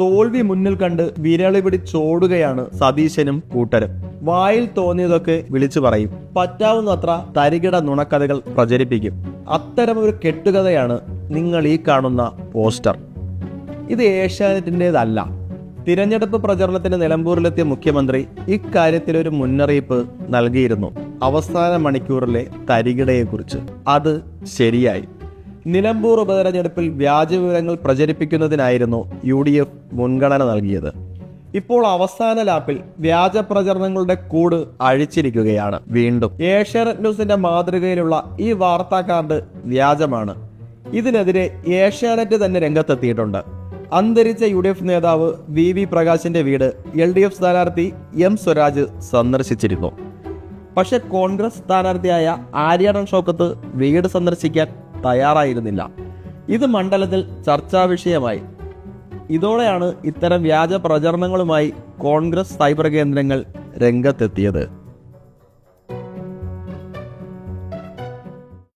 തോൽവി മുന്നിൽ കണ്ട് വിരളി പിടിച്ചോടുകയാണ് സതീശനും കൂട്ടരും. വായിൽ തോന്നിയതൊക്കെ വിളിച്ചു പറയും. പറ്റാവുന്നത്ര തരികിട നുണക്കഥകൾ പ്രചരിപ്പിക്കും. അത്തരം ഒരു കെട്ടുകഥയാണ് നിങ്ങൾ ഈ കാണുന്ന പോസ്റ്റർ. ഇത് ഏഷ്യാനെറ്റിന്റെതല്ല തിരഞ്ഞെടുപ്പ് പ്രചരണത്തിന് നിലമ്പൂരിലെത്തിയ മുഖ്യമന്ത്രി ഇക്കാര്യത്തിൽ ഒരു മുന്നറിയിപ്പ് നൽകിയിരുന്നു. അവസാന മണിക്കൂറിലെ തരികിടയെക്കുറിച്ച്. അത് ശരിയായി. നിലമ്പൂർ ഉപതെരഞ്ഞെടുപ്പിൽ വ്യാജവിവരങ്ങൾ പ്രചരിപ്പിക്കുന്നതിനായിരുന്നു യു ഡി എഫ് മുൻഗണന നൽകിയത്. ഇപ്പോൾ അവസാന ലാപ്പിൽ വ്യാജ പ്രചരണങ്ങളുടെ കൂട് അഴിച്ചിരിക്കുകയാണ് വീണ്ടും. ഏഷ്യാനെറ്റ് ന്യൂസിന്റെ മാതൃകയിലുള്ള ഈ വാർത്താ കാർഡ് വ്യാജമാണ്. ഇതിനെതിരെ ഏഷ്യാനെറ്റ് തന്നെ രംഗത്തെത്തിയിട്ടുണ്ട്. അന്തരിച്ച യു ഡി എഫ് നേതാവ് വി വി പ്രകാശിന്റെ വീട് എൽ ഡി എഫ് സ്ഥാനാർത്ഥി എം സ്വരാജ് സന്ദർശിച്ചിരുന്നു. പക്ഷെ കോൺഗ്രസ് സ്ഥാനാർത്ഥിയായ ആര്യാടൻ ഷോക്കത്ത് വീട് സന്ദർശിക്കാൻ തയ്യാറായിരുന്നില്ല. ഇത് മണ്ഡലത്തിൽ ചർച്ചാ വിഷയമായി. ഇതോടെയാണ് ഇത്തരം വ്യാജ പ്രചരണങ്ങളുമായി കോൺഗ്രസ് സൈബർ കേന്ദ്രങ്ങൾ രംഗത്തെത്തിയത്.